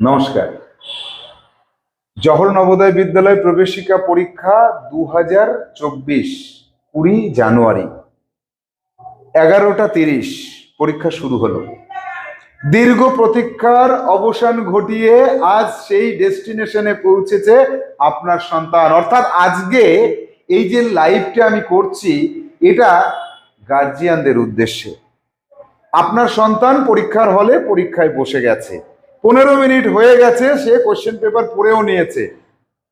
নমস্কার। জহর নবোদয় বিদ্যালয় প্রবেশিকা পরীক্ষা দু হাজার চব্বিশ, কুড়ি জানুয়ারি। এগারোটা তিরিশ, পরীক্ষা শুরু হলো। দীর্ঘ প্রতীক্ষার অবসান ঘটিয়ে আজ সেই ডেস্টিনেশনে পৌঁছেছে আপনার সন্তান। অর্থাৎ আজকে এই যে লাইভটা আমি করছি, এটা গার্জিয়ানদের উদ্দেশ্যে। আপনার সন্তান পরীক্ষার হলে পরীক্ষায় বসে গেছে। পনেরো মিনিট হয়ে গেছে, সে কোশ্চেন পেপার পড়েও নিয়েছে।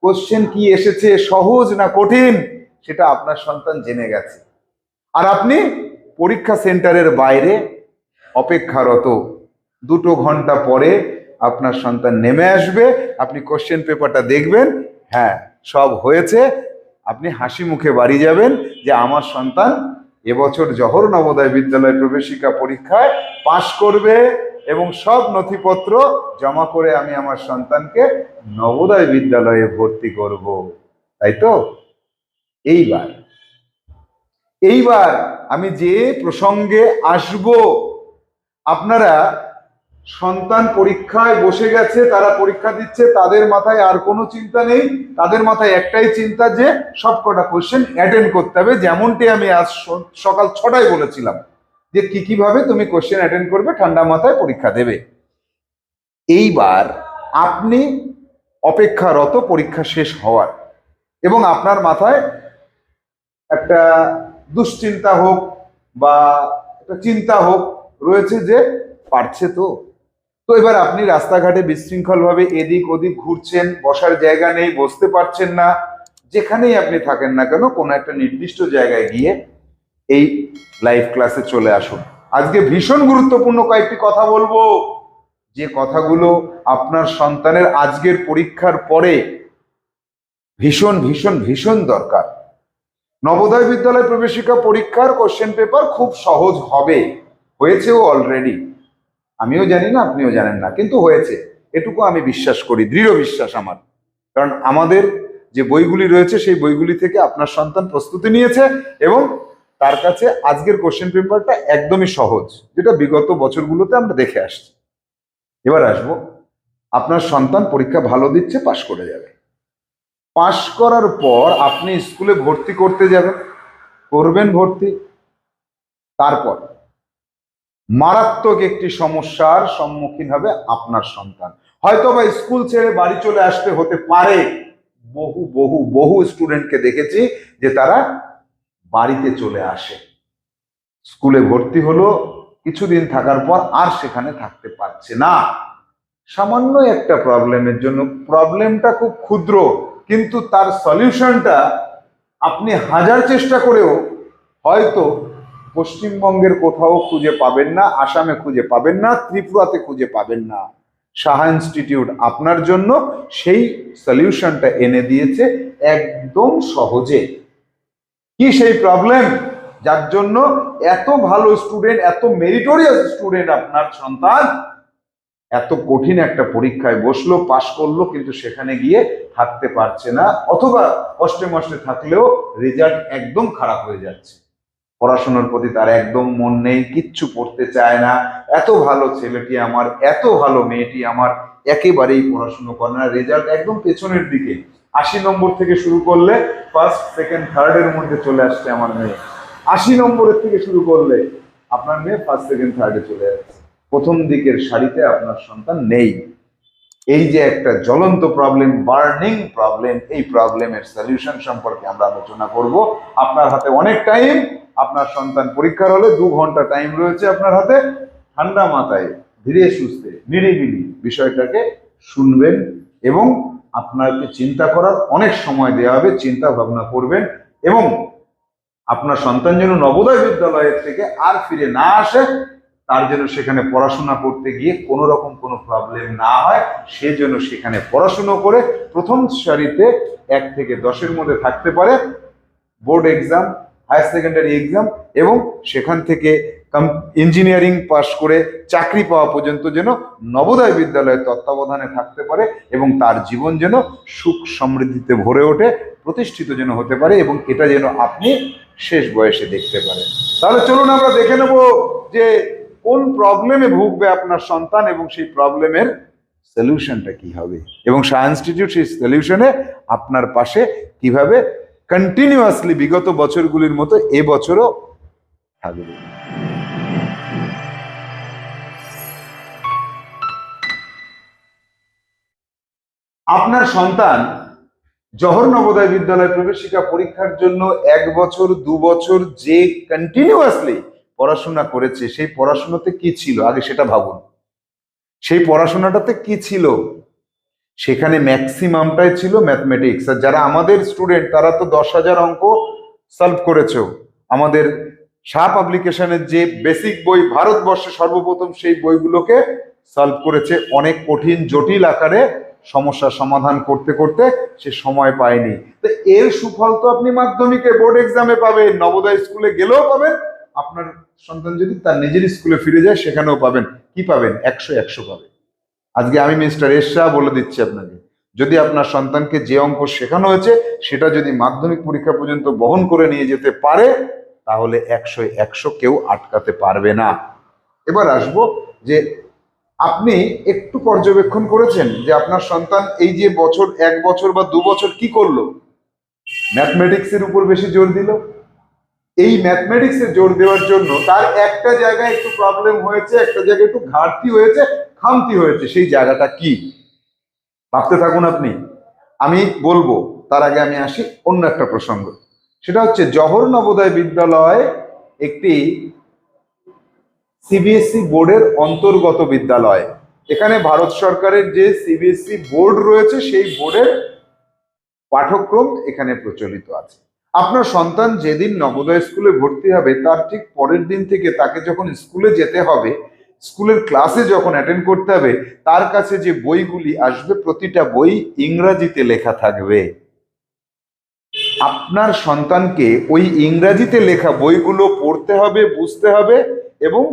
কোশ্চেন কি এসেছে, সহজ না কঠিন, সেটা আপনার সন্তান জেনে গেছে। আর আপনি পরীক্ষা সেন্টারের বাইরে অপেক্ষারত। দুটো ঘণ্টা পরে আপনার সন্তান নেমে আসবে, আপনি কোশ্চেন পেপারটা দেখবেন হ্যাঁ সব হয়েছে, আপনি হাসি মুখে বাড়ি যাবেন যে আমার সন্তান এবছর জহর নবোদয় বিদ্যালয় প্রবেশিকা পরীক্ষায় পাশ করবে। এবং সব নথিপত্র জমা করে আমি আমার সন্তানকে নবোদয় বিদ্যালয়ে ভর্তি করব। তাই তো? এইবার এইবার আমি যে প্রসঙ্গে আসব, আপনারা সন্তান পরীক্ষায় বসে গেছে, তারা পরীক্ষা দিচ্ছে, তাদের মাথায় আর কোনো চিন্তা নেই। তাদের মাথায় একটাই চিন্তা যে সবকটা কোয়েশ্চেন অ্যাটেন্ড করতে হবে। যেমনটি আমি আজ সকাল ছটায় বলেছিলাম। যে কি কীভাবে তুমি কোশ্চেন অ্যাটেন্ড করবে, ঠান্ডা মাথায় পরীক্ষা দেবে। এইবার আপনি অপেক্ষারত পরীক্ষা শেষ হওয়ার এবং আপনার মাথায় একটা দুশ্চিন্তা হোক বা একটা চিন্তা হোক রয়েছে যে পারছে তো। তো এবার আপনি রাস্তাঘাটে বিশৃঙ্খলভাবে এদিক ওদিক ঘুরছেন, বসার জায়গা নেই, বসতে পারছেন না, যেখানেই আপনি থাকেন না কেন, কোনো একটা নির্দিষ্ট জায়গায় গিয়ে এই লাইভ ক্লাসে চলে আসুন। আজকে ভীষণ গুরুত্বপূর্ণ কয়েকটি কথা বলব। যে কথাগুলো আপনার সন্তানের আজকের পরীক্ষার পরে ভীষণ ভীষণ ভীষণ দরকার। নবোদয় বিদ্যালয় প্রবেশিকা পরীক্ষার কোশ্চেন পেপার খুব সহজ হবে। হয়েছেও অলরেডি আমিও জানি না, আপনিও জানেন না, কিন্তু হয়েছে। এটুকু আমি বিশ্বাস করি, দৃঢ় বিশ্বাস আমার। কারণ আমাদের যে বইগুলি রয়েছে, সেই বইগুলি থেকে আপনার সন্তান প্রস্তুতি নিয়েছে এবং তার কাছে আজকের কোশ্চেন পেপারটা একদমই সহজ, যেটা বিগত বছরগুলোতে আমরা দেখে আসছি। এবার আসব, আপনার সন্তান পরীক্ষা ভালো দিচ্ছে, পাশ করে যাবে। পাশ করার পর আপনি স্কুলে ভর্তি করতে যাবেন, করবেন ভর্তি। তারপর মারাত্মক একটি সমস্যার সম্মুখীন হবে আপনার সন্তান। হয়তো বা স্কুল ছেড়ে বাড়ি চলে আসতে হতে পারে। বহু বহু বহু স্টুডেন্টকে দেখেছি যে তারা বাড়িতে চলে আসে। স্কুলে ভর্তি হলো, কিছুদিন থাকার পর আর সেখানে থাকতে পারছে না। সামান্য একটা প্রবলেমের জন্য প্রবলেমটা খুব ক্ষুদ্র, কিন্তু তার সলিউশনটা আপনি হাজার চেষ্টা করেও হয়তো পশ্চিমবঙ্গের কোথাও খুঁজে পাবেন না, আসামে খুঁজে পাবেন না, ত্রিপুরাতে খুঁজে পাবেন না। সাহা ইনস্টিটিউট আপনার জন্য সেই সলিউশনটা এনে দিয়েছে একদম সহজে। কি সেই প্রবলেম যার জন্য এত ভালো স্টুডেন্ট এত মেরিটোরিয়াস স্টুডেন্ট আপনার সন্তান, এত কঠিন একটা পরীক্ষায় বসল পাশ করল, কিন্তু সেখানে গিয়ে থাকতে পারছে না, অথবা কষ্টে মষ্টে থাকলেও রেজাল্ট একদম খারাপ হয়ে যাচ্ছে। পড়াশোনার প্রতি তার একদম মন নেই, কিচ্ছু পড়তে চায় না, এত ভালো ছেলেটি আমার, এত ভালো মেয়েটি আমার, একেবারেই পড়াশুনো করে না রেজাল্ট একদম পেছনের দিকে। আশি নম্বর থেকে শুরু করলে ফার্স্ট সেকেন্ড থার্ডের মধ্যে চলে আসছে আমার মেয়ে। আশি নম্বরের থেকে শুরু করলে আপনার মেয়ে ফার্স্ট সেকেন্ড থার্ডে চলে যাচ্ছে প্রথম দিকের সারিতে আপনার সন্তান নেই। এই যে একটা জ্বলন্ত প্রবলেম বার্নিং প্রবলেম এই প্রবলেমের সলিউশন সম্পর্কে আমরা আলোচনা করব। আপনার হাতে অনেক টাইম আপনার সন্তান পরীক্ষার হলে দু ঘণ্টা টাইম রয়েছে আপনার হাতে। ঠান্ডা মাথায়, ধীরে সুস্থে, নিরিবিলি বিষয়টাকে শুনবেন এবং আপনাকে চিন্তা করার অনেক সময় দেওয়া হবে, চিন্তা ভাবনা করবেন এবং আপনার সন্তান যেন নবোদয় বিদ্যালয়ের থেকে আর ফিরে না আসে, তার জন্য সেখানে পড়াশোনা করতে গিয়ে কোনো রকম কোনো প্রবলেম না হয়, সে যেন সেখানে পড়াশুনো করে প্রথম সারিতে এক থেকে দশের মধ্যে থাকতে পারে। Board exam higher secondary exam এবং সেখান থেকে ইঞ্জিনিয়ারিং পাশ করে চাকরি পাওয়া পর্যন্ত যেন নবোদয় বিদ্যালয়ের তত্ত্বাবধানে থাকতে পারে এবং তার জীবন যেন সুখ সমৃদ্ধিতে ভরে ওঠে, প্রতিষ্ঠিত যেন হতে পারে এবং এটা যেন আপনি শেষ বয়সে দেখতে পারেন। তাহলে চলুন আমরা দেখে নেব যে কোন প্রবলেমে ভুগবে আপনার সন্তান এবং সেই প্রবলেমের সলিউশনটা কি হবে। এবং সায়েন্স ইনস্টিটিউট সেই সলিউশনে আপনার পাশে কীভাবে কন্টিনিউয়াসলি বিগত বছরগুলির মতো এবছরও থাকবে। আপনার সন্তান জহর নবোদয় বিদ্যালয় প্রবেশিকা পরীক্ষার জন্য এক বছর, দু বছর যে কন্টিনিউয়াসলি পড়াশোনা করেছে, সেই পড়াশোনাতে কি ছিল? আগে সেটা ভাবুন। সেই পড়াশোনাটাতে কি ছিল? সেখানে ম্যাক্সিমামটাই ছিল ম্যাথমেটিক্স আর যারা আমাদের স্টুডেন্ট তারা তো দশ হাজার অঙ্ক সলভ করেছ। আমাদের শাহ পাবলিকেশনের যে বেসিক বই, ভারতবর্ষে সর্বপ্রথম সেই বইগুলোকে সলভ করেছে। অনেক কঠিন, জটিল আকারে সমস্যার সমাধান করতে করতে সে সময় পায়নি। তো এর সুফল তো আপনি মাধ্যমিকে বোর্ড এক্সামে পাবেন, নবোদয় স্কুলে গেলেও পাবেন, আপনার সন্তান যদি তার নিজের স্কুলে ফিরে যায় সেখানেও পাবেন। কি পাবেন? একশো একশো পাবেন। আজকে আমি মিস্টার এরশা বলে দিচ্ছি আপনাকে, যদি আপনার সন্তানকে যে অঙ্ক শেখানো হয়েছে, সেটা যদি মাধ্যমিক পরীক্ষা পর্যন্ত বহন করে নিয়ে যেতে পারে, তাহলে একশো একশো কেউ আটকাতে পারবে না। এবার আসব যে আপনি একটু পর্যবেক্ষণ করেছেন যে আপনার সন্তান এই যে বছর, এক বছর বা দু বছর কি করল? ম্যাথমেটিক্সের উপর বেশি জোর দিল? এই ম্যাথমেটিক্সে জোর দেওয়ার জন্য তার একটা জায়গায় একটু প্রবলেম হয়েছে, একটা জায়গায় একটু ঘাটতি হয়েছে, খামতি হয়েছে। সেই জায়গাটা কি? ভাবতে থাকুন আপনি। আমি বলব, তার আগে আমি আসি অন্য একটা প্রসঙ্গ। সেটা হচ্ছে, জহর নবোদয় বিদ্যালয় একটি সিবিএসই বোর্ডের অন্তর্গত বিদ্যালয়। এখানে ভারত সরকারের যে সিবিএসই বোর্ড রয়েছে, সেই বোর্ডের পাঠ্যক্রম এখানে প্রচলিত আছে। আপনার সন্তান যেদিন নবোদয় স্কুলে ভর্তি হবে, তার ঠিক পরের দিন থেকে তাকে যখন স্কুলে যেতে হবে, স্কুলের ক্লাসে যখন অ্যাটেন্ড করতে হবে, তার কাছে যে বইগুলি আসবে, প্রতিটা বই ইংরাজিতে লেখা থাকবে। আপনার সন্তানকে ওই ইংরাজিতে লেখা বইগুলো পড়তে হবে, বুঝতে হবে এবং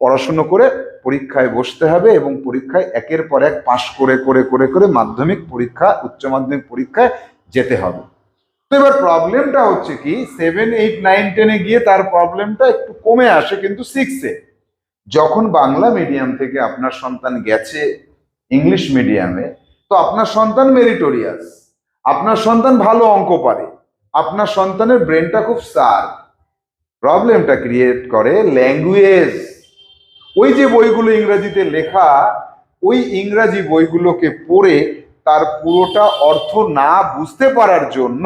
পড়াশুনো করে পরীক্ষায় বসতে হবে এবং পরীক্ষায় একের পর এক পাশ করে করে করে করে মাধ্যমিক পরীক্ষা, উচ্চ মাধ্যমিক পরীক্ষায় যেতে হবে। তো এবার প্রবলেমটা হচ্ছে কি সেভেন এইট নাইন টেনে গিয়ে তার প্রবলেমটা একটু কমে আসে কিন্তু সিক্সে যখন বাংলা মিডিয়াম থেকে আপনার সন্তান গেছে ইংলিশ মিডিয়ামে তো আপনার সন্তান মেরিটোরিয়াস আপনার সন্তান ভালো অঙ্ক পারে, আপনার সন্তানের ব্রেনটা খুব সার প্রবলেমটা ক্রিয়েট করে ল্যাঙ্গুয়েজ ওই যে বইগুলো ইংরেজিতে লেখা, ওই ইংরাজি বইগুলোকে পড়ে তার পুরোটা অর্থ না বুঝতে পারার জন্য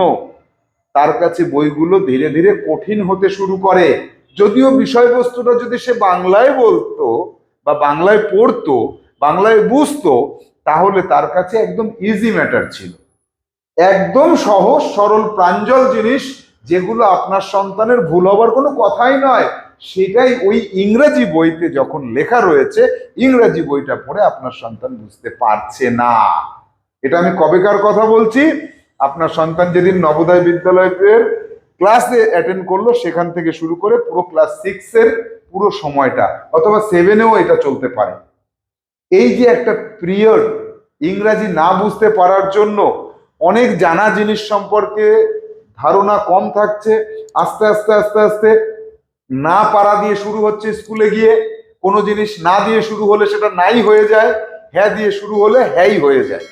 তার কাছে বইগুলো ধীরে ধীরে কঠিন হতে শুরু করে। যদিও বিষয়বস্তুটা যদি সে বাংলায় বলতো বা বাংলায় পড়তো, বাংলায় বুঝতো, তাহলে তার কাছে একদম ইজি ম্যাটার ছিল। একদম সহজ, সরল, প্রাঞ্জল জিনিস যেগুলো আপনার সন্তানের ভুল হবার কোনো কথাই নয়। সেটাই ওই ইংরেজি বইতে যখন লেখা রয়েছে, ইংরেজি বইটা পড়ে আপনার সন্তান বুঝতে পারছে না। এটা আমি কবেকার কথা বলছি? আপনার সন্তান যেদিন নবোদয় বিদ্যালয়ের ক্লাসে অ্যাটেন্ড করল, সেখান থেকে শুরু করে পুরো ক্লাস সিক্সের পুরো সময়টা, অথবা সেভেনেও এটা চলতে পারে। এই যে একটা পিরিয়ড ইংরাজি না বুঝতে পারার জন্য অনেক জানা জিনিস সম্পর্কে ধারণা কম থাকছে, আস্তে আস্তে আস্তে আস্তে না পারা দিয়ে শুরু হচ্ছে স্কুলে গিয়ে, কোনো জিনিস না দিয়ে শুরু হলে সেটা নাই হয়ে যায় হ্যাঁ দিয়ে শুরু হলে হ্যাঁই হয়ে যায়।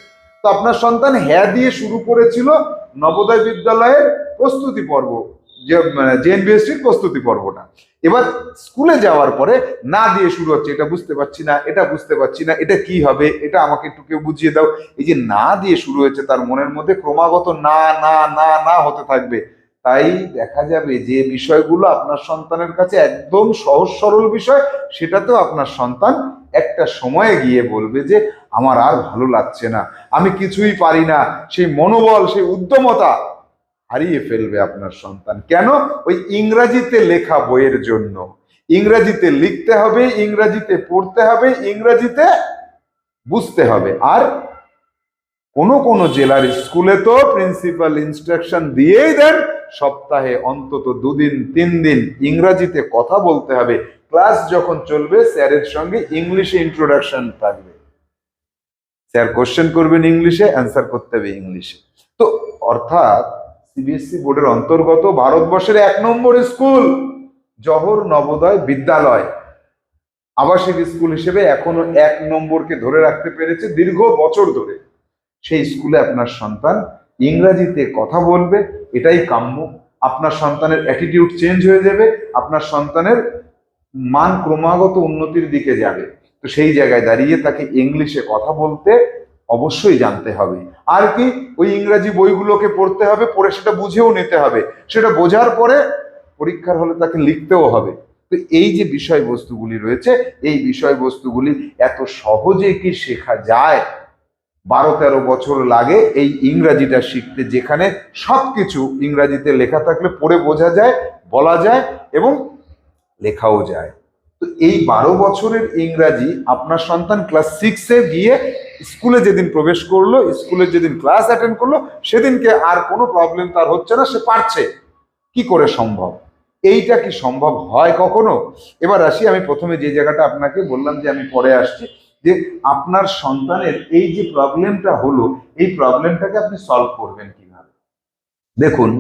তো আপনার সন্তান হ্যাঁ দিয়ে শুরু করেছিল নবোদয় বিদ্যালয়ের প্রস্তুতি পর্ব, যে জেএনবিএসটির প্রস্তুতি পর্বটা। এবার স্কুলে যাওয়ার পরে না দিয়ে শুরু হচ্ছে, এটা বুঝতে পারছি না, এটা বুঝতে পারছি না, এটা কি হবে, এটা আমাকে একটু কেউ বুঝিয়ে দাও। এই যে না দিয়ে শুরু হয়েছে, তার মনের মধ্যে ক্রমাগত না না না না হতে থাকবে। তাই দেখা যাবে যে বিষয়গুলো আপনার সন্তানের কাছে একদম সহজ সরল বিষয়, সেটাতেও আপনার সন্তান একটা সময়ে গিয়ে বলবে যে, আমার আর ভালো লাগছে না, আমি কিছুই পারি না। সেই মনোবল, সেই উদ্যমতা হারিয়ে ফেলবে আপনার সন্তান। কেন? ওই ইংরাজিতে লেখা বইয়ের জন্য। ইংরাজিতে লিখতে হবে, ইংরাজিতে পড়তে হবে, ইংরাজিতে বুঝতে হবে। আর কোনো কোনো জেলার স্কুলে তো প্রিন্সিপাল ইনস্ট্রাকশন দিয়েই দেন। সপ্তাহে অন্তত দুদিন তিন দিন ইংরাজিতে কথা বলতে হবে। ক্লাস যখন চলবে, স্যারের সঙ্গে ইংলিশে ইন্ট্রোডাকশন থাকবে। স্যার কোশ্চেন করবেন ইংলিশে অ্যান্সার করতে হবে ইংলিশে। তো অর্থাৎ সিবিএসসি বোর্ডের অন্তর্গত ভারতবর্ষের এক নম্বর স্কুল, জহর নবোদয় বিদ্যালয়। আবাসিক স্কুল হিসেবে এখনও এক নম্বরকে ধরে রাখতে পেরেছে দীর্ঘ বছর ধরে। সেই স্কুলে আপনার সন্তান ইংরাজিতে কথা বলবে, এটাই কাম্য। আপনার সন্তানের অ্যাটিটিউড চেঞ্জ হয়ে যাবে, আপনার সন্তানের মান ক্রমাগত উন্নতির দিকে যাবে। তো সেই জায়গায় দাঁড়িয়ে তাকে ইংলিশে কথা বলতে অবশ্যই জানতে হবে। আর কি, ওই ইংরাজি বইগুলোকে পড়তে হবে, পড়ে সেটা বুঝেও নিতে হবে। সেটা বোঝার পরে পরীক্ষার হলে তাকে লিখতেও হবে। তো এই যে বিষয়বস্তুগুলি রয়েছে, এই বিষয়বস্তুগুলি এত সহজে কি শেখা যায়? বারো তেরো বছর লাগে এই ইংরাজিটা শিখতে, যেখানে সব কিছু ইংরাজিতে লেখা থাকলে পড়ে বোঝা যায়, বলা যায় এবং লেখাও যায়। তো এই বারো বছরের ইংরাজি আপনার সন্তান ক্লাস সিক্সে গিয়ে স্কুলে যেদিন প্রবেশ করল, স্কুলে যেদিন ক্লাস অ্যাটেন্ড করল, সেদিনকে আর কোনো প্রবলেম তার হচ্ছে না, সে পারছে। কি করে সম্ভব? এইটা কি সম্ভব হয় কখনো? এবার আসি, আমি প্রথমে যে জায়গাটা আপনাকে বললাম যে আমি পরে আসছি। যে আপনার সন্তানের এই যে প্রবলেমটা হলো, এই প্রবলেমটাকে আপনি সলভ করবেন কীভাবে? দেখুন,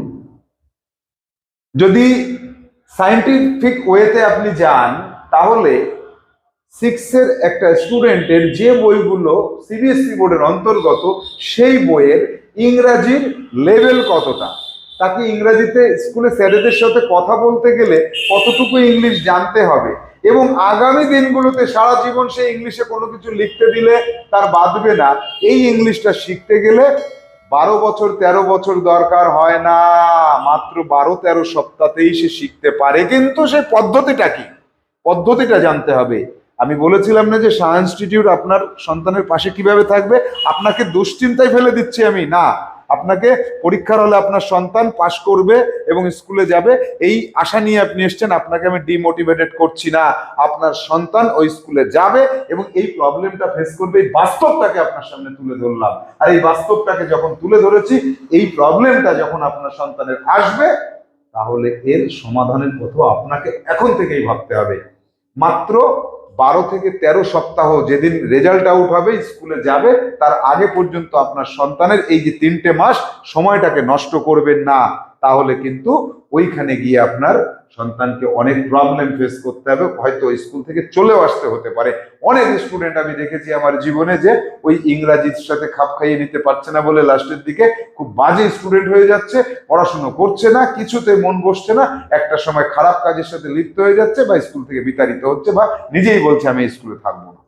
যদি সায়েন্টিফিক ওয়েতে আপনি যান, তাহলে সিক্সের একটা স্টুডেন্টের যে বইগুলো সিবিএসসি বোর্ডের অন্তর্গত, সেই বইয়ের ইংরাজির লেভেল কতটা? তাকে ইংরাজিতে স্কুলে স্যারেদের সাথে কথা বলতে গেলে কতটুকু ইংলিশ জানতে হবে? এবং আগামী দিনগুলোতে সারা জীবন সে ইংলিশে কোনো কিছু লিখতে দিলে তার বাঁধবে না। এই ইংলিশটা শিখতে গেলে বারো বছর, তেরো বছর দরকার হয় না। মাত্র বারো, তেরো সপ্তাহতেই সে শিখতে পারে। কিন্তু সে পদ্ধতিটা কি? পদ্ধতিটা জানতে হবে। আমি বলেছিলাম না যে শাহ ইনস্টিটিউট আপনার সন্তানের পাশে কীভাবে থাকবে? আপনাকে দুশ্চিন্তায় ফেলে দিচ্ছি আমি। না আপনাকে পরীক্ষার হলে আপনার সন্তান পাশ করবে এবং স্কুলে যাবে। এই আশা নিয়ে আপনি এসছেন, আপনাকে আমি ডিমোটিভেটেড করছি না। আপনার সন্তান ওই স্কুলে যাবে এবং এই প্রবলেমটা ফেস করবে, এই বাস্তবটাকে আপনার সামনে তুলে ধরলাম। আর এই বাস্তবটাকে যখন তুলে ধরেছি, এই প্রবলেমটা যখন আপনার সন্তানের আসবে, তাহলে এর সমাধানের কথা আপনাকে এখন থেকেই ভাবতে হবে। মাত্র বারো থেকে তেরো সপ্তাহ যেদিন রেজাল্ট আউট হবে, স্কুলে যাবে, তার আগে পর্যন্ত আপনার সন্তানের এই যে তিনটে মাস সময়টাকে নষ্ট করবেন না। তাহলে কিন্তু ওইখানে গিয়ে আপনার সন্তানকে অনেক প্রবলেম ফেস করতে হবে। হয়তো স্কুল থেকে চলেও আসতে হতে পারে। অনেক স্টুডেন্ট আমি দেখেছি আমার জীবনে যে ওই ইংরাজির সাথে খাপ খাইয়ে নিতে পারছে না বলে লাস্টের দিকে খুব বাজে স্টুডেন্ট হয়ে যাচ্ছে, পড়াশুনো করছে না, কিছুতে মন বসছে না, একটা সময় খারাপ কাজের সাথে লিপ্ত হয়ে যাচ্ছে বা স্কুল থেকে বিতাড়িত হচ্ছে বা নিজেই বলছে আমি স্কুলে থাকব না।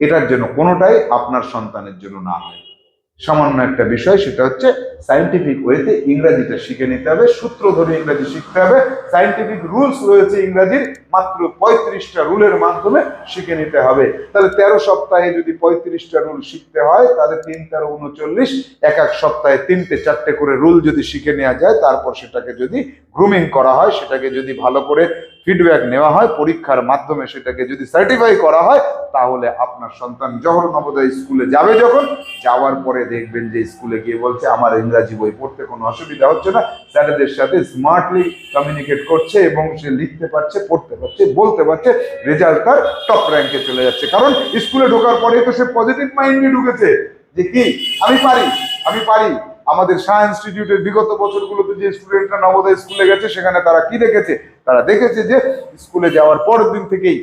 এটার জন্য কোনোটাই আপনার সন্তানের জন্য না হয়। সামান্য একটা বিষয়, সেটা হচ্ছে সায়েন্টিফিক ওয়েতে ইংরাজিটা শিখে নিতে হবে, সূত্র ধরে ইংরাজি শিখতে হবে। সায়েন্টিফিক রুলস রয়েছে ইংরাজির, মাত্র পঁয়ত্রিশটা রুলের মাধ্যমে শিখে নিতে হবে। তাহলে তেরো সপ্তাহে যদি পঁয়ত্রিশটা রুল শিখতে হয়, তাহলে তিন, তেরো, উনচল্লিশ, এক এক সপ্তাহে তিনটে, চারটে করে রুল যদি শিখে নেওয়া যায়, তারপর সেটাকে যদি গ্রুমিং করা হয়, সেটাকে যদি ভালো করে ফিডব্যাক নেওয়া হয়, পরীক্ষার মাধ্যমে সেটাকে যদি সার্টিফাই করা হয়, তাহলে আপনার সন্তান যখন নবোদয় স্কুলে যাবে যখন, যাওয়ার পরে দেখবেন যে স্কুলে গিয়ে বলছে, আমার ইংরাজি বই পড়তে কোনো অসুবিধা হচ্ছে না। স্যারেদের সাথে স্মার্টলি কমিউনিকেট করছে এবং সে লিখতে পারছে, পড়তে পারছে, বলতে পারছে রেজাল্ট তার টপ র্যাঙ্কে চলে যাচ্ছে। কারণ স্কুলে ঢোকার পরে তো সে পজিটিভ মাইন্ডে ঢুকেছে। যে কি? আমি পারি আমি পারি। আমাদের শাহ ইনস্টিটিউটের বিগত বছরগুলোতে যে স্টুডেন্টরা নবোদয় স্কুলে গেছে, সেখানে তারা কি দেখেছে? তারা দেখেছে যে স্কুলে যাওয়ার পরের দিন থেকেই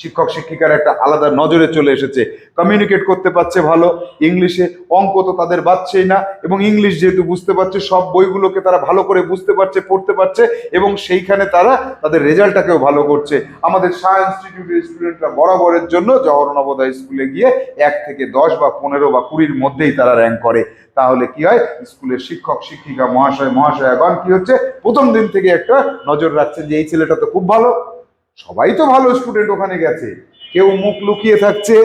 শিক্ষক শিক্ষিকার একটা আলাদা নজরে চলে এসেছে। কমিউনিকেট করতে পারছে ভালো ইংলিশে অঙ্ক তো তাদের বাচ্ছেই না এবং ইংলিশ যেহেতু বুঝতে পারছে, সব বইগুলোকে তারা ভালো করে বুঝতে পারছে, পড়তে পারছে এবং সেইখানে তারা তাদের রেজাল্টটাকেও ভালো করছে। আমাদের শাহ ইনস্টিটিউটের স্টুডেন্টরা বরাবরের জন্য জওহর নবোদয় স্কুলে গিয়ে এক থেকে দশ বা পনেরো বা কুড়ির মধ্যেই তারা র্যাঙ্ক করে। তাহলে কি হয়? স্কুলের শিক্ষক, শিক্ষিকা, মহাশয়, মহাশয়াগণ কি হচ্ছে? প্রথম দিন থেকে একটা নজর রাখছে যে, এই ছেলেটা তো খুব ভালো। সবাই তো ভালো স্টুডেন্ট ওখানে গেছে। কেউ মুখ লুকিয়ে থাকছে,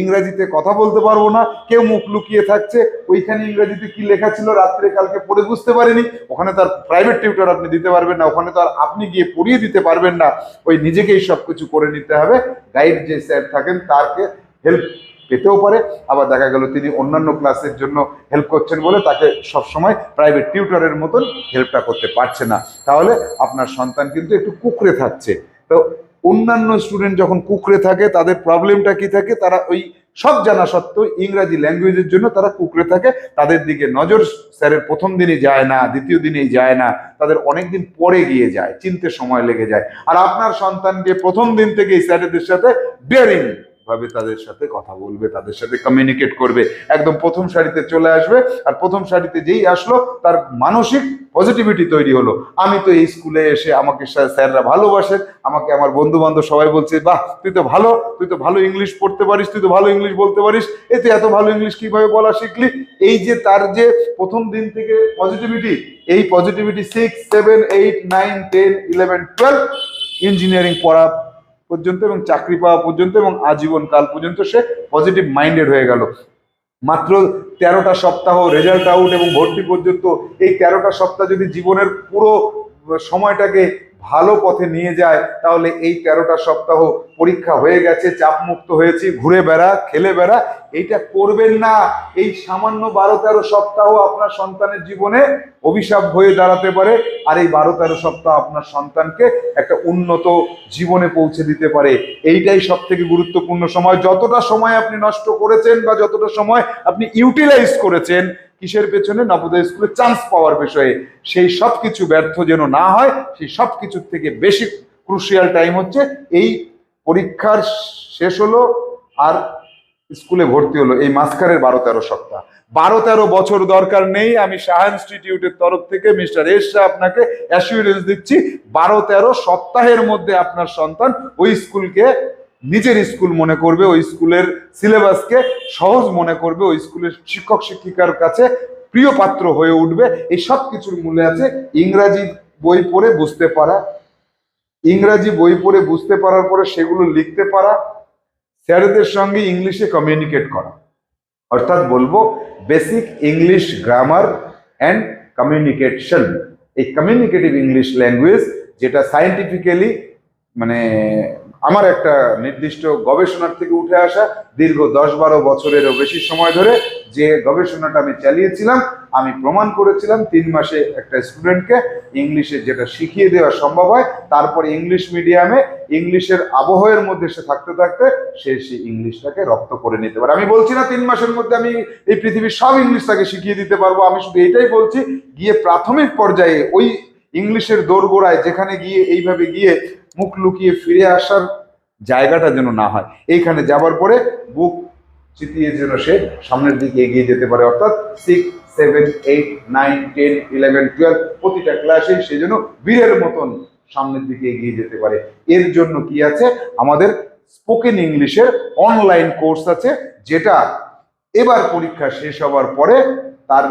ইংরেজিতে কথা বলতে পারব না। কেউ মুখ লুকিয়ে থাকছে, ওইখানে ইংরেজিতে কি লেখা ছিল রাত্রে কালকে পড়ে বুঝতে পারেনি। ওখানে তার প্রাইভেট টিউটর আপনি দিতে পারবেন না, ওখানে তো আর আপনি গিয়ে পড়িয়ে দিতে পারবেন না। ওই নিজেকেই সব কিছু করে নিতে হবে। গাইড যে স্যার থাকেন, তারকে হেল্প পেতেও পারে। আবার দেখা গেল তিনি অন্যান্য ক্লাসের জন্য হেল্প করছেন বলে তাকে সবসময় প্রাইভেট টিউটরের মতন হেল্পটা করতে পারছে না। তাহলে আপনার সন্তান কিন্তু একটু কুকড়ে থাকছে। তো অন্যান্য স্টুডেন্ট যখন কুকড়ে থাকে, তাদের প্রবলেমটা কি থাকে? তারা ওই সব জানা সত্ত্বেও ইংরাজি ল্যাঙ্গুয়েজের জন্য তারা কুকড়ে থাকে। তাদের দিকে নজর স্যারের প্রথম দিনে যায় না, দ্বিতীয় দিনেই যায় না। তাদের অনেক দিন পরে গিয়ে যায়, চিনতে সময় লেগে যায়। আর আপনার সন্তানকে প্রথম দিন থেকেই স্যারেদের সাথে বিয়ারিং ভাবে তাদের সাথে কথা বলবে, তাদের সাথে কমিউনিকেট করবে। একদম প্রথম সারিতে চলে আসবে আর প্রথম সারিতে যেই আসলো তার মানসিক পজিটিভিটি তৈরি হলো। আমি তো এই স্কুলে এসে আমাকে স্যার- স্যাররা ভালোবাসেন, আমাকে আমার বন্ধু বান্ধব সবাই বলছে, বাহ, তুই তো ভালো, তুই তো ভালো ইংলিশ পড়তে পারিস, তুই তো ভালো ইংলিশ বলতে পারিস এ তুই এত ভালো ইংলিশ কীভাবে বলা শিখলি? এই যে তার যে প্রথম দিন থেকে পজিটিভিটি এই positivity six seven eight nine ten eleven twelve engineering পড়া পর্যন্ত এবং চাকরি পাওয়া পর্যন্ত এবং আজীবন কাল পর্যন্ত সে পজিটিভ মাইন্ডেড হয়ে গেল। মাত্র তেরোটা সপ্তাহ রেজাল্ট আউট এবং ভর্তি পর্যন্ত এই তেরোটা সপ্তাহ যদি জীবনের পুরো সময়টাকে ভালো পথে নিয়ে যায়, তাহলে এই তেরোটা সপ্তাহ পরীক্ষা হয়ে গেছে চাপ মুক্ত হয়েছি, ঘুরে বেড়া, খেলে বেড়া, এইটা করবেন না। এই সামান্য বারো তেরো সপ্তাহ আপনার সন্তানের জীবনে অভিশাপ হয়ে দাঁড়াতে পারে, আর এই বারো তেরো সপ্তাহ আপনার সন্তানকে একটা উন্নত জীবনে পৌঁছে দিতে পারে। এইটাই সব থেকে গুরুত্বপূর্ণ সময়। যতটা সময় আপনি নষ্ট করেছেন বা যতটা সময় আপনি ইউটিলাইজ করেছেন কিসের পেছনে? নবোদয় স্কুলে চান্স পাওয়ার বিষয়ে। সেই সব কিছু ব্যর্থ যেন না হয়, সেই সব কিছুর থেকে বেশি ক্রুশিয়াল টাইম হচ্ছে। এই পরীক্ষার শেষ হলো আর স্কুলে ভর্তি হলো। এই মাঝখানের বারো তেরো সপ্তাহ। বারো তেরো বছর দরকার নেই। আমি শাহ ইনস্টিটিউটের তরফ থেকে মিস্টার এস শাহ আপনাকে অ্যাসিউরেন্স দিচ্ছি বারো তেরো সপ্তাহের মধ্যে আপনার সন্তান ওই স্কুলকে নিজের স্কুল মনে করবে, ওই স্কুলের সিলেবাসকে সহজ মনে করবে, ওই স্কুলের শিক্ষক, শিক্ষিকার কাছে প্রিয় পাত্র হয়ে উঠবে। এই সব কিছুর মূলে আছে ইংরাজি বই পড়ে বুঝতে পারা। ইংরাজি বই পড়ে বুঝতে পারার পরে সেগুলো লিখতে পারা। স্যারদের সঙ্গে ইংলিশে কমিউনিকেট করা। অর্থাৎ বলব basic English grammar and communication এই কমিউনিকেটিভ ইংলিশ ল্যাঙ্গুয়েজ যেটা সায়েন্টিফিক্যালি মানে আমার একটা নির্দিষ্ট গবেষণার থেকে উঠে আসা দীর্ঘ দশ বারো বছরেরও বেশি সময় ধরে যে গবেষণাটা আমি চালিয়েছিলাম, আমি প্রমাণ করেছিলাম তিন মাসে একটা স্টুডেন্টকে ইংলিশে যেটা শিখিয়ে দেওয়া সম্ভব হয়, তারপর ইংলিশ মিডিয়ামে ইংলিশের আবহাওয়ার মধ্যে সে থাকতে থাকতে সে সেই ইংলিশটাকে রপ্ত করে নিতে পারে। আমি বলছি না তিন মাসের মধ্যে আমি এই পৃথিবীর সব ইংলিশ তাকে শিখিয়ে দিতে পারব, আমি শুধু এটাই বলছি, গিয়ে প্রাথমিক পর্যায়ে ওই ইংলিশের দোরগোড়ায় যেখানে গিয়ে এইভাবে গিয়ে মুখ লুকিয়ে ফিরে আসার জায়গাটা যেন না হয়। এইখানে যাবার পরে বুক চিতিয়ে যেন সে সামনের দিকে এগিয়ে যেতে পারে। অর্থাৎ six seven eight nine ten eleven twelve প্রতিটা ক্লাসে সে যেন বীরের মতন সামনের দিকে এগিয়ে যেতে পারে। এর জন্য কি আছে? আমাদের স্পোকেন ইংলিশের অনলাইন কোর্স আছে, যেটা এবার পরীক্ষা শেষ হওয়ার পরে তার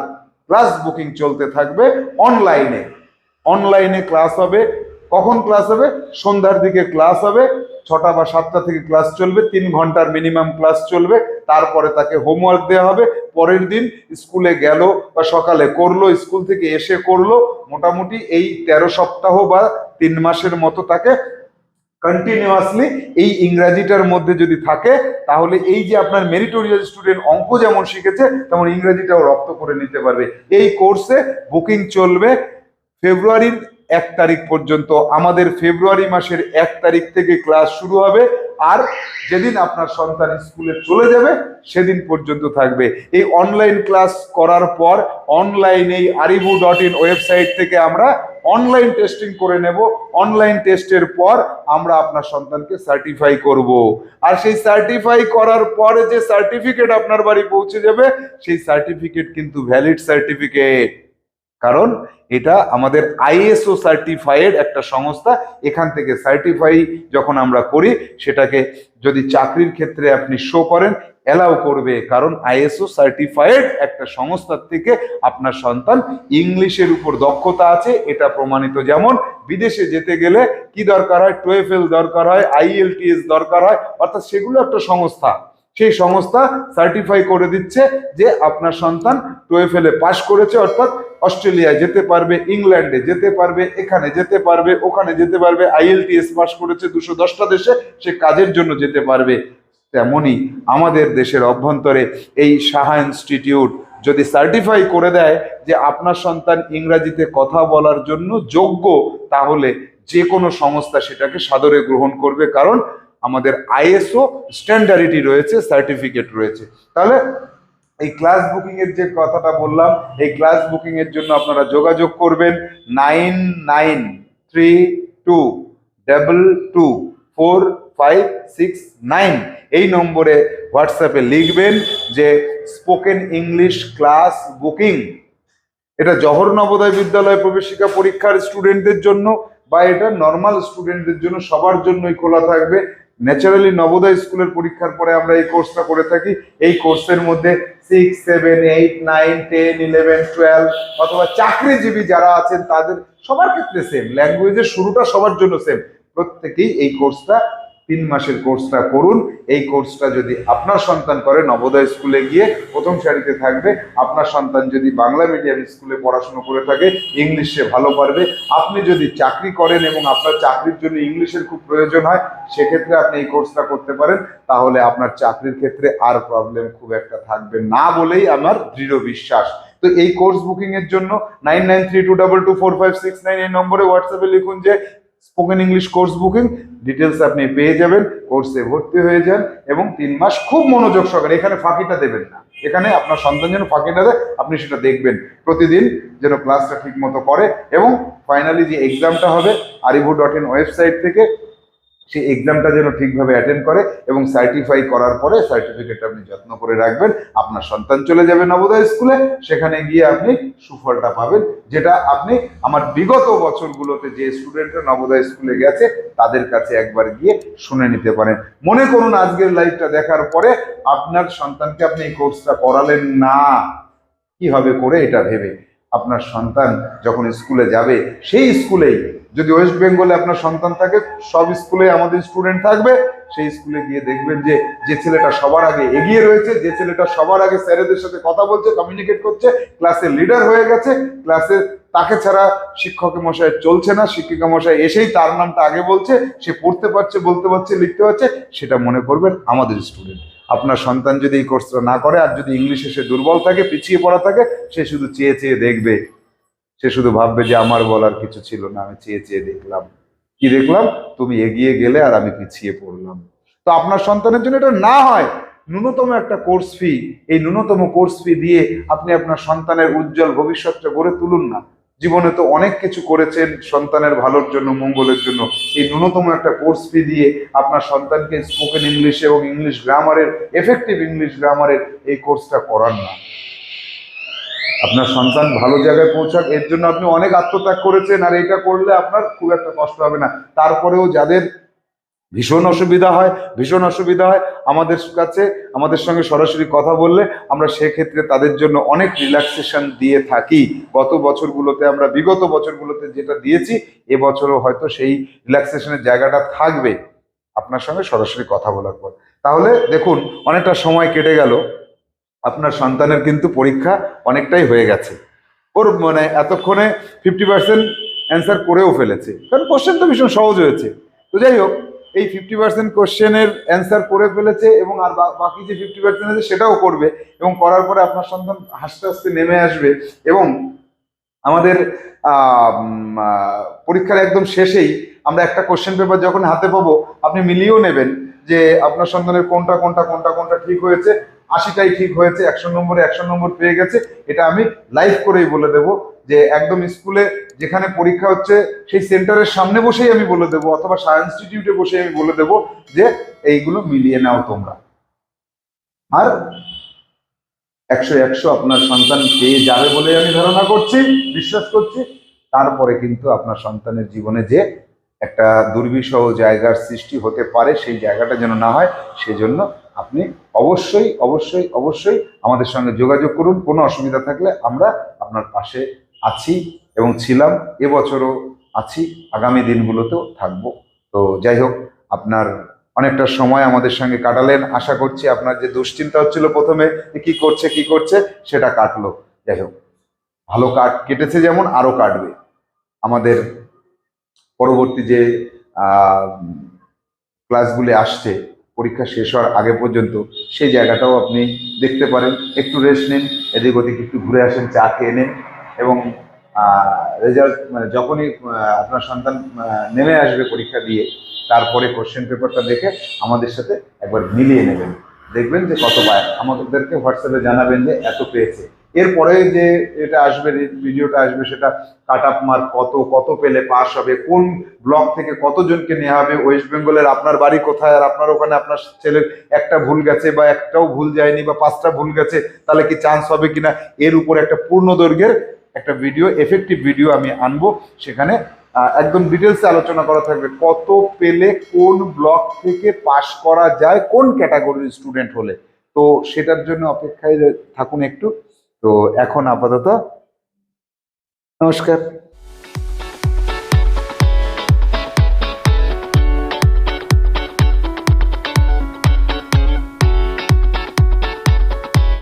ক্লাস বুকিং চলতে থাকবে অনলাইনে অনলাইনে ক্লাস হবে। কখন ক্লাস হবে? সন্ধ্যার দিকে ক্লাস হবে। ছটা বা সাতটা থেকে ক্লাস চলবে, তিন ঘণ্টার মিনিমাম ক্লাস চলবে, তারপরে তাকে হোমওয়ার্ক দেওয়া হবে, পরের দিন স্কুলে গেল বা সকালে করল, স্কুল থেকে এসে করল, মোটামুটি এই তেরো সপ্তাহ বা তিন মাসের মতো তাকে কন্টিনিউয়াসলি এই ইংরাজিটার মধ্যে যদি থাকে, তাহলে এই যে আপনার মেরিটোরিয়াল স্টুডেন্ট অঙ্ক যেমন শিখেছে, তেমন ইংরাজিটাও রপ্ত করে নিতে পারবে। এই কোর্সে বুকিং চলবে ফেব্রুয়ারির এক তারিখ পর্যন্ত, আমাদের ফেব্রুয়ারি মাসের এক তারিখ থেকে ক্লাস শুরু হবে, আর যেদিন আপনার সন্তান স্কুলে চলে যাবে, সেদিন পর্যন্ত থাকবে। এই অনলাইন ক্লাস করার পর অনলাইনে আরিভু ডট ইন ওয়েবসাইট থেকে আমরা অনলাইন টেস্টিং করে নেব। অনলাইন টেস্টের পর আমরা আপনার সন্তানকে সার্টিফাই করব। আর সেই সার্টিফাই করার পরে যে সার্টিফিকেট আপনার বাড়ি পৌঁছে যাবে, সেই সার্টিফিকেট কিন্তু ভ্যালিড সার্টিফিকেট কারণ এটা আমাদের আইএসও সার্টিফাইড একটা সংস্থা, এখান থেকে সার্টিফাই যখন আমরা করি, সেটাকে যদি চাকরির ক্ষেত্রে আপনি শো করেন অ্যালাউ করবে। কারণ আইএসও সার্টিফাইড একটা সংস্থার থেকে আপনার সন্তান ইংলিশের উপর দক্ষতা আছে, এটা প্রমাণিত যেমন বিদেশে যেতে গেলে কি দরকার হয়? টুয়েফেল দরকার হয় আইএলটিএস দরকার হয়, অর্থাৎ সেগুলো একটা সংস্থা। সেই সংস্থা সার্টিফাই করে দিচ্ছে যে আপনার সন্তান টুয়েফেলে পাশ করেছে, অর্থাৎ অস্ট্রেলিয়ায় যেতে পারবে, ইংল্যান্ডে যেতে পারবে, এখানে যেতে পারবে, ওখানে যেতে পারবে আইএলটিএস পাশ করেছে দুশো দশটা দেশে, সে কাজের জন্য যেতে পারবে। তেমনি আমাদের দেশের অভ্যন্তরে এই সাহা ইনস্টিটিউট যদি সার্টিফাই করে দেয় যে আপনার সন্তান ইংরাজিতে কথা বলার জন্য যোগ্য, তাহলে যে কোনো সংস্থা সেটাকে সাদরে গ্রহণ করবে। কারণ আমাদের আইএসও স্ট্যান্ডার্ডিটি রয়েছে, সার্টিফিকেট রয়েছে। তাহলে এই ক্লাস বুকিং এর যে কথাটা বললাম, এই ক্লাস বুকিং এর জন্য আপনারা যোগাযোগ করবেন nine nine three two double two four five six nine. এই নম্বরে হোয়াটসঅ্যাপে লিখবেন যে স্পোকেন ইংলিশ ক্লাস বুকিং, এটা জহর নবোদয় বিদ্যালয় প্রবেশিকা পরীক্ষার স্টুডেন্টদের জন্য বা এটা নর্মাল স্টুডেন্টদের জন্য সবার জন্যই খোলা থাকবে। ন্যাচারালি নবোদয় স্কুলের পরীক্ষার পরে আমরা এই কোর্সটা করে থাকি। এই কোর্সের মধ্যে six seven eight nine ten eleven twelve অথবা চাকরিজীবী যারা আছেন, তাদের সবার ক্ষেত্রে সেম ল্যাঙ্গুয়েজের শুরুটা সবার জন্য সেম প্রত্যেকেই এই কোর্সটা তিন মাসের কোর্সটা করুন। এই কোর্সটা যদি আপনার সন্তান করে নবোদয় স্কুলে গিয়ে প্রথম সারিতে থাকবে, আপনার সন্তান যদি বাংলা মিডিয়াম স্কুলে পড়াশোনা করে থাকে, ইংলিশে ভালো পারবে। আপনি যদি চাকরি করেন এবং আপনার চাকরির জন্য ইংলিশের খুব প্রয়োজন হয়, সেক্ষেত্রে আপনি এই কোর্সটা করতে পারেন। তাহলে আপনার চাকরির ক্ষেত্রে আর প্রবলেম খুব একটা থাকবে না বলেই আমার দৃঢ় বিশ্বাস। তো এই কোর্স বুকিং এর জন্য nine nine three two double two four five six nine এই নম্বরে হোয়াটসঅ্যাপে লিখুন যে spoken English course booking details আপনি পেয়ে যাবেন কোর্সে ভর্তি হয়ে যান এবং তিন মাস খুব মনোযোগ সহকারে, এখানে ফাঁকিটা দেবেন না। এখানে আপনার সন্তান যেন ফাঁকিটা দেয়, আপনি সেটা দেখবেন। প্রতিদিন যেন ক্লাসটা ঠিক মতো করে এবং ফাইনালি যে এক্সামটা হবে আরিভু ডট ইন ওয়েবসাইট থেকে সেই এক্সামটা যেন ঠিকভাবে অ্যাটেন্ড করে এবং সার্টিফাই করার পরে সার্টিফিকেট আপনি যত্ন করে রাখবেন। আপনার সন্তান চলে যাবে নবোদয় স্কুলে, সেখানে গিয়ে আপনি সুফলটা পাবেন, যেটা আপনি আমার বিগত বছরগুলোতে যে স্টুডেন্টরা নবোদয় স্কুলে গেছে, তাদের কাছে একবার গিয়ে শুনে নিতে পারেন। মনে করুন আজকের লাইভটা দেখার পরে আপনার সন্তানকে আপনি এই কোর্সটা করালেন না। কি হবে করে এটা ভেবে? আপনার সন্তান যখন স্কুলে যাবে, সেই স্কুলেই যদি ওয়েস্ট বেঙ্গলে আপনার সন্তান থাকে, সব স্কুলে আমাদের স্টুডেন্ট থাকবে। সেই স্কুলে গিয়ে দেখবেন যে যে ছেলেটা সবার আগে এগিয়ে রয়েছে, যে ছেলেটা সবার আগে স্যারেদের সাথে কথা বলছে কমিউনিকেট করছে ক্লাসের লিডার হয়ে গেছে। ক্লাসে তাকে ছাড়া শিক্ষক মশাই চলছে না, শিক্ষিকা মশাই এসেই তার নামটা আগে বলছে, সে পড়তে পারছে, বলতে পারছে, লিখতে পারছে, সেটা মনে করবেন আমাদের স্টুডেন্ট আপনার সন্তান যদি এই কোর্সটা না করে, আর যদি ইংলিশে সে দুর্বল থাকে, পিছিয়ে পড়া থাকে, সে শুধু চেয়ে চেয়ে দেখবে। সে শুধু ভাববে যে আমার বলার কিছু ছিল না, আমি চেয়ে চেয়ে দেখলাম। কি দেখলাম? তুমি এগিয়ে গেলে আর আমি পিছিয়ে পড়লাম। তো আপনার সন্তানের জন্য এটা না হয়। ন্যূনতম একটা কোর্স ফি এই ন্যূনতম কোর্স ফি দিয়ে আপনি আপনার সন্তানের উজ্জ্বল ভবিষ্যৎটা গড়ে তুলুন না। জীবনে তো অনেক কিছু করেছেন সন্তানের ভালোর জন্য, মঙ্গলের জন্য। এই ন্যূনতম একটা কোর্স ফি দিয়ে আপনার সন্তানকে স্পোকেন ইংলিশ এবং ইংলিশ গ্রামারের এফেক্টিভ ইংলিশ গ্রামারের এই কোর্সটা করান না। আপনার সন্তান ভালো জায়গায় পৌঁছাক, এর জন্য আপনি অনেক আত্মত্যাগ করেছেন আর এটা করলে আপনার খুব একটা কষ্ট হবে না। তারপরেও যাদের ভীষণ অসুবিধা হয়, ভীষণ অসুবিধা হয়, আমাদের কাছে, আমাদের সঙ্গে সরাসরি কথা বললে আমরা সেক্ষেত্রে তাদের জন্য অনেক রিল্যাক্সেশন দিয়ে থাকি। গত বছরগুলোতে আমরা, বিগত বছরগুলোতে যেটা দিয়েছি, এবছরও হয়তো সেই রিল্যাক্সেশনের জায়গাটা থাকবে। আপনার সঙ্গে সরাসরি কথা বলার পর। তাহলে দেখুন, অনেকটা সময় কেটে গেল। আপনার সন্তানের কিন্তু পরীক্ষা অনেকটাই হয়ে গেছে। ওর মানে এতক্ষণে ফিফটি পার্সেন্ট অ্যান্সার করেও ফেলেছে। কারণ কোশ্চেন তো ভীষণ সহজ হয়েছে। তো যাই হোক, এই ফিফটি পার্সেন্ট কোশ্চেনের অ্যান্সার করে ফেলেছে এবং আর বাকি যে ফিফটি পার্সেন্ট আছে সেটাও করবে এবং করার পরে আপনার সন্তান হাসতে হাসতে নেমে আসবে এবং আমাদের পরীক্ষার একদম শেষেই আমরা একটা কোশ্চেন পেপার যখন হাতে পাবো, আপনি মিলিয়েও নেবেন যে আপনার সন্তানের কোনটা কোনটা কোনটা কোনটা ঠিক হয়েছে। আশিটাই ঠিক হয়েছে, একশো নম্বরে একশো নম্বর পেয়ে গেছে। এটা আমি লাইভ করেই বলে দেব যে একদম স্কুলে যেখানে পরীক্ষা হচ্ছে, সেই সেন্টারের সামনে বসেই আমি বলে দেবো, অথবা সায়েন্স ইনস্টিটিউটে বসে আমি বলে দেবো যে এইগুলো মিলিয়ে নাও তোমরা। আর একশো একশো আপনার সন্তান পেয়ে যাবে বলে আমি ধারণা করছি, বিশ্বাস করছি। তারপরে কিন্তু আপনার সন্তানের জীবনে যে একটা দুর্বিষহ জায়গার সৃষ্টি হতে পারে, সেই জায়গাটা যেন না হয়, সেজন্য আপনি অবশ্যই অবশ্যই অবশ্যই আমাদের সঙ্গে যোগাযোগ করুন। কোনো অসুবিধা থাকলে আমরা আপনার পাশে আছি এবং ছিলাম। এবছরও আছি, আগামী দিনগুলোতেও থাকব। তো যাই হোক, আপনার অনেকটা সময় আমাদের সঙ্গে কাটালেন। আশা করছি আপনার যে দুশ্চিন্তা হচ্ছিল প্রথমে কি করছে কি করছে, সেটা কাটলো। যাই হোক, ভালো কাট কেটেছে যেমন আরও কাটবে। আমাদের পরবর্তী যে ক্লাসগুলি আসছে পরীক্ষা শেষ হওয়ার আগে পর্যন্ত সেই জায়গাটাও আপনি দেখতে পারেন। একটু রেস্ট নিন, এদিক ওদিক একটু ঘুরে আসেন, চা খেয়ে নিন এবং রেজাল্ট মানে যখনই আপনার সন্তান নেমে আসবে পরীক্ষা দিয়ে, তারপরে কোশ্চেন পেপারটা দেখে আমাদের সাথে একবার মিলিয়ে নেবেন। দেখবেন যে কত পায়। আমাদেরকে হোয়াটসঅ্যাপে জানাবেন যে এত পেয়েছে। এরপরে যে এটা আসবে ভিডিওটা আসবে, সেটা কাট আপ মার্ক কত কত পেলে পাস হবে, কোন ব্লক থেকে কতজনকে নেওয়া হবে ওয়েস্ট বেঙ্গলের আপনার বাড়ি কোথায়, আর আপনার ওখানে আপনার ছেলের একটা ভুল গেছে বা একটাও ভুল যায়নি বা পাঁচটা ভুল গেছে, তাহলে কি চান্স হবে কিনা? এর উপর একটা পূর্ণ দৈর্ঘ্যের একটা ভিডিও এফেক্টিভ ভিডিও আমি আনব। সেখানে একদম ডিটেলসে আলোচনা করা থাকবে, কত পেলে কোন ব্লক থেকে পাশ করা যায়, কোন ক্যাটাগরির স্টুডেন্ট হলে। তো সেটার জন্য অপেক্ষায় থাকুন একটু। তো এখন আপাতত নমস্কার।